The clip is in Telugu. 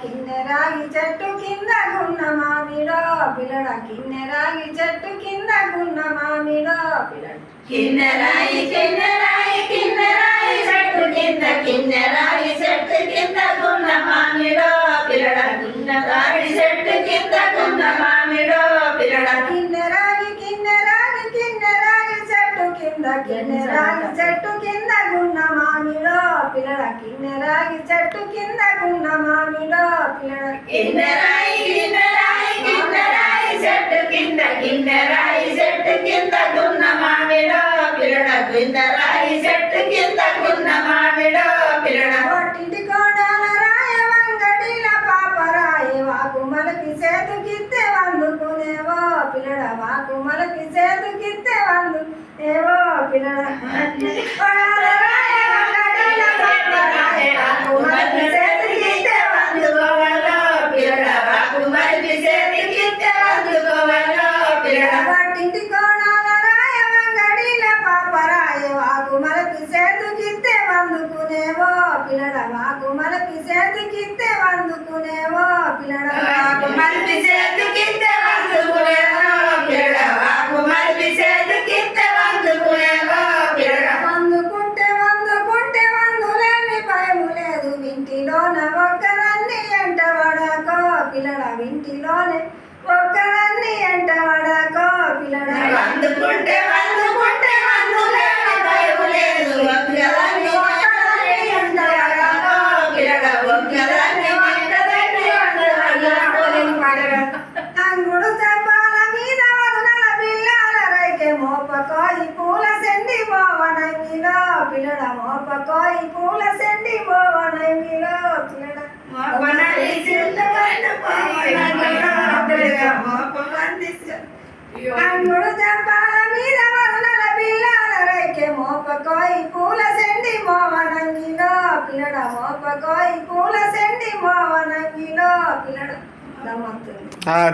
కిన్నెరాగి చెట్టు కింద గున్న మామిడో పిల్లడ కిన్నెరాగి చెట్టు కింద గున్న మామిడో పిల్లడ. కిన్నెరాయి కిన్నెరాయి కిన్నెరాయి చెట్టు కింద కిన్నెరాయి చెట్టు కింద గున్న మామిడో పిల్లడ. కిన్నెరాయి చెట్టు కింద గున్న మామిడో పిల్లడ. కిన్నెరాగి కిన్నెరాగి కిన్నెరాగి చెట్టు కింద కిన్నెరాగి చెట్టు కింద గున్న మామిడో పిల్లడ కిన్నెరాగి చెట్టు కింద గున్న మామిడో పిల్లడ కిన్నెరాయి కిన్నెరాయి కిన్నెరాయి చెట్టు కింద కిన్నెరాయి చెట్టు కింద గున్న మామిడో పిల్లడ కిన్నెరాయి చెట్టు కింద గున్న మామిడో పిల్లడ ఒట్టింటి కోడాల రాయ వంగడిల పాప రాయ వాకు మలకి చేతుకిత్తే వందుకునేవో పిల్లడ వాకు మలకి చేతుకిత్తే వందు ఏవో పిల్లడ పిల్లడ కోణాల రాయవంగడిల పాపరాయవాకు మనకి పాప రాయ వాకు మలకి చేతుకిత్తే వందుకునేవో పిల్లడ వాకు మలకి చేతుకిత్తే వందుకునేవో పిల్లడ వాకు మరిపి చేతికిత్తే అందుకునేవో పిల్లడ వాకు మరిపి చేతికిత్తే అందుకునేవో పిల్లడ వందుకుంటే వందుకుంటే వందులేమి భయము లేదు. వింటిలోన ఒక్కదాన్ని ఎంట వడకో పిల్లడ వింటిలోనే ఒక్కదాన్ని ఎంట మోపకోయి పూల సెండి పిల్లడ సెండి మోవనంగిలో పిల్లడ పోయినట్టుగా మోపమంది అంగుడు చెప్పాల మీద వదనల పిల్లల రైకే మోపకోయి పూల సెండి మోవనంగిలో పిల్లడ మోపకోయి పూల సెండి మోవనంగిలో పిల్లడ గమ్మత్తుంది ఆ,